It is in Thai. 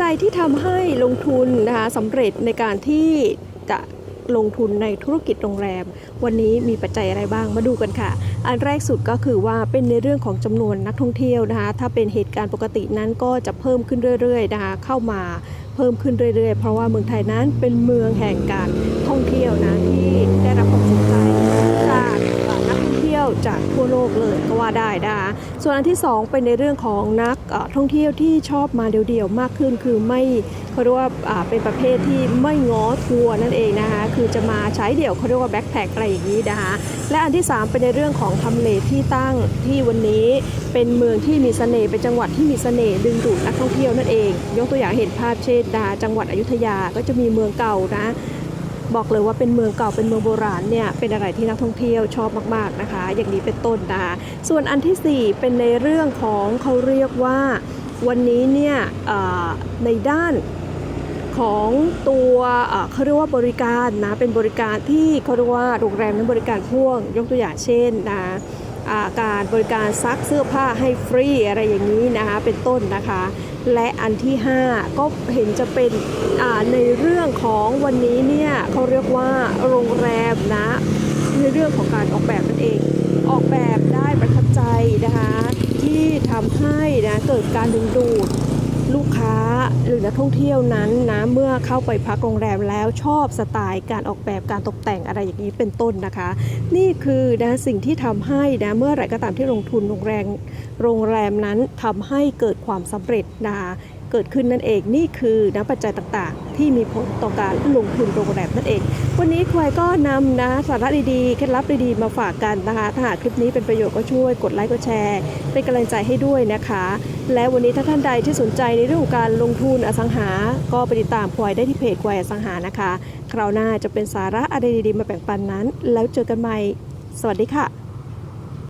จัยที่ทำให้ลงทุนนะคะสำเร็จในการที่จะลงทุนในธุรกิจโรงแรม วันนี้มีปัจจัยอะไรบ้างมาดูกันค่ะ อันแรกสุดก็คือว่าเป็นในเรื่องของจำนวนนักท่องเที่ยวนะคะถ้าเป็นเหตุการณ์ปกตินั้นก็จะเพิ่มขึ้นเรื่อยๆนะคะเข้ามาเพิ่มขึ้นเรื่อยๆ เพราะว่าเมืองไทยนั้นเป็นเมืองแห่งการท่องเที่ยวนะที่ได้รับความสนใจจากเอ่อนักท่องเที่ยวจา โลกเลยก็ว่าได้นะคะส่วนอันที่สองเป็นในเรื่องของนักท่องเที่ยวที่ชอบมาเดี่ยวๆมากขึ้น คือไม่เขาเรียกว่าอ่าเป็นประเภทที่ไม่ง้อทัวร์นั่นเองนะคะคือจะมาใช้เดี่ยวเขาเรียกว่าแบ็คแพคอะไรอย่างนี้นะคะและอันที่ 3 เป็นในเรื่องของทำเลที่ตั้งที่วันนี้เป็นเมืองที่มีเสน่ห์เป็นจังหวัดที่มีเสน่ห์ดึงดูดนักท่องเที่ยวนั่นเอง ยกตัวอย่างเห็นภาพเช่นดาจังหวัดอยุธยาก็จะมีเมืองเก่านะ บอกเลยว่าเป็นเมืองเก่าเป็นเมืองโบราณเนี่ยเป็นอะไรที่นักท่องเที่ยวชอบมากๆนะคะ อย่างนี้เป็นต้นนะคะส่วนอันทีสี่ 4 เป็นในเรื่องของเขาเรียกว่าวันนี้เนี่ยในด้านของตัวเขาเรียกว่าบริการนะเป็นบริการที่เขาเรียกว่าโรงแรมนั้นบริการพ่วงยกตัวอย่างเช่นนะ การบริการซักเสื้อผ้าให้ฟรีอะไรอย่างนี้นะคะเป็นต้นนะคะ และอันที่ 5 ก็เห็นจะเป็นในเรื่องของวันนี้เนี่ยเขาเรียกว่าโรงแรมนะในเรื่องของการออกแบบนั่นเอง ออกแบบได้ประทับใจนะคะที่ทำให้นะเกิดการดึงดูด ลูกค้าหรือนักท่องเที่ยวนั้นนะเมื่อเข้าไปพักโรงแรมแล้วชอบสไตล์การออกแบบการตกแต่งอะไรอย่างนี้เป็นต้นนะคะ นี่คือนะสิ่งที่ทำให้นะเมื่อไหร่ก็ตามที่ลงทุนโรงแรมโรงแรมนั้นทำให้เกิดความสำเร็จนะคะเกิดขึ้นนั่นเองนี่คือนะปัจจัยต่างๆ ที่มีผลต่อการลงทุนโรงแรมนั่นเอง วันนี้ควายก็นำนะสาระดีๆ เคล็ดลับดีๆ มาฝากกันนะคะ ถ้าหากคลิปนี้เป็นประโยชน์ก็ช่วยกดไลค์กดแชร์ เป็นกำลังใจให้ด้วยนะคะ และวันนี้ถ้าท่านใดที่สนใจในเรื่องของการลงทุนอสังหา ก็ไปติดตามควายได้ที่เพจควายอสังหานะคะ คราวหน้าจะเป็นสาระอะไรดีๆ มาแบ่งปันนั้น แล้วเจอกันใหม่ สวัสดีค่ะ